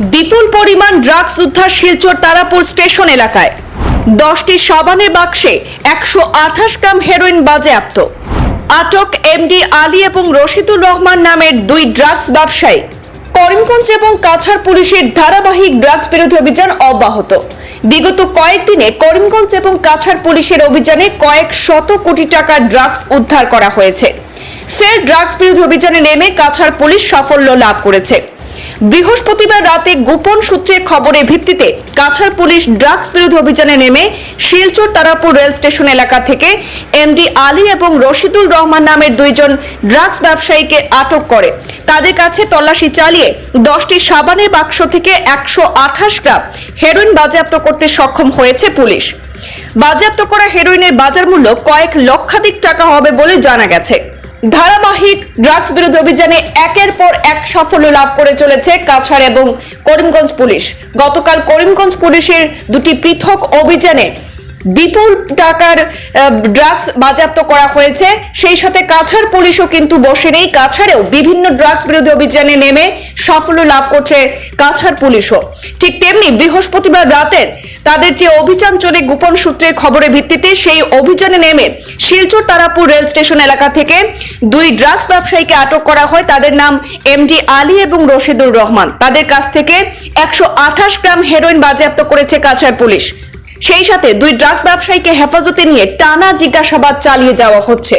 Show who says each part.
Speaker 1: বিপুল পরিমাণ ড্রাগস উদ্ধার শিলচর তারাপুর স্টেশন এলাকায়। দশটি সাবানের বাক্সে একশো আঠাশ গ্রাম হেরোইন বাজেয়াপ্ত। আটক এমডি আলী এবং রশিদুর রহমান নামের দুই ড্রাগস ব্যবসায়ী। করিমগঞ্জ এবং কাছাড় পুলিশের ধারাবাহিক ড্রাগস বিরোধী অভিযান অব্যাহত। বিগত কয়েকদিনে করিমগঞ্জ এবং কাছাড় পুলিশের অভিযানে কয়েক শত কোটি টাকার ড্রাগস উদ্ধার করা হয়েছে। ফের ড্রাগস বিরোধী অভিযানে নেমে কাছাড় পুলিশ সাফল্য লাভ করেছে। বৃহস্পতিবার রাতে গোপন সূত্রে খবরের ভিত্তিতে কাছাড় পুলিশ ড্রাগস বিরোধী অভিযানে নেমে শিলচর তারাপুর রেল স্টেশন এলাকা থেকে এমডি আলী এবং রশিদুল রহমান নামের দুইজন ড্রাগস ব্যবসায়ীকে আটক করে। তাদের কাছে তল্লাশি চালিয়ে দশটি সাবানের বাক্স থেকে একশো আঠাশ গ্রাম হেরোইন বাজেয়াপ্ত করতে সক্ষম হয়েছে পুলিশ। বাজেয়াপ্ত করা হেরোইনের বাজার মূল্য কয়েক লক্ষাধিক টাকা হবে বলে জানা গেছে। ধারাবাহিক ড্রাগস বিরোধী অভিযানে একের পর এক সাফল্য লাভ করে চলেছে কাছাড় এবং করিমগঞ্জ পুলিশ। গতকাল করিমগঞ্জ পুলিশের দুটি পৃথক অভিযানে বিপুল টাকার ড্রাগস বাজেয়াপ্ত করা হয়েছে। সেই সাথে কাছাড় পুলিশও কিন্তু বসে নেই। কাছাড়েও বিভিন্ন ড্রাগস বিরোধী অভিযানে নেমে সাফল্য লাভ করছে কাছাড় পুলিশও। ঠিক তেমনি বৃহস্পতিবার রাতের তাদের যে অভিযান চলে গোপন সূত্রের খবরের ভিত্তিতে সেই অভিযানে নেমে শিলচর তারাপুর রেল স্টেশন এলাকা থেকে দুই ড্রাগস ব্যবসায়ীকে আটক করা হয়। তাদের নাম এমডি আলী এবং রশিদুর রহমান। তাদের কাছ থেকে একশো আঠাশ গ্রাম হেরোইন বাজেয়াপ্ত করেছে কাছাড় পুলিশ। সেই সাথে দুই ড্রাগস ব্যবসায়ীকে হেফাজতে নিয়ে টানা জিজ্ঞাসাবাদ চালিয়ে যাওয়া হচ্ছে।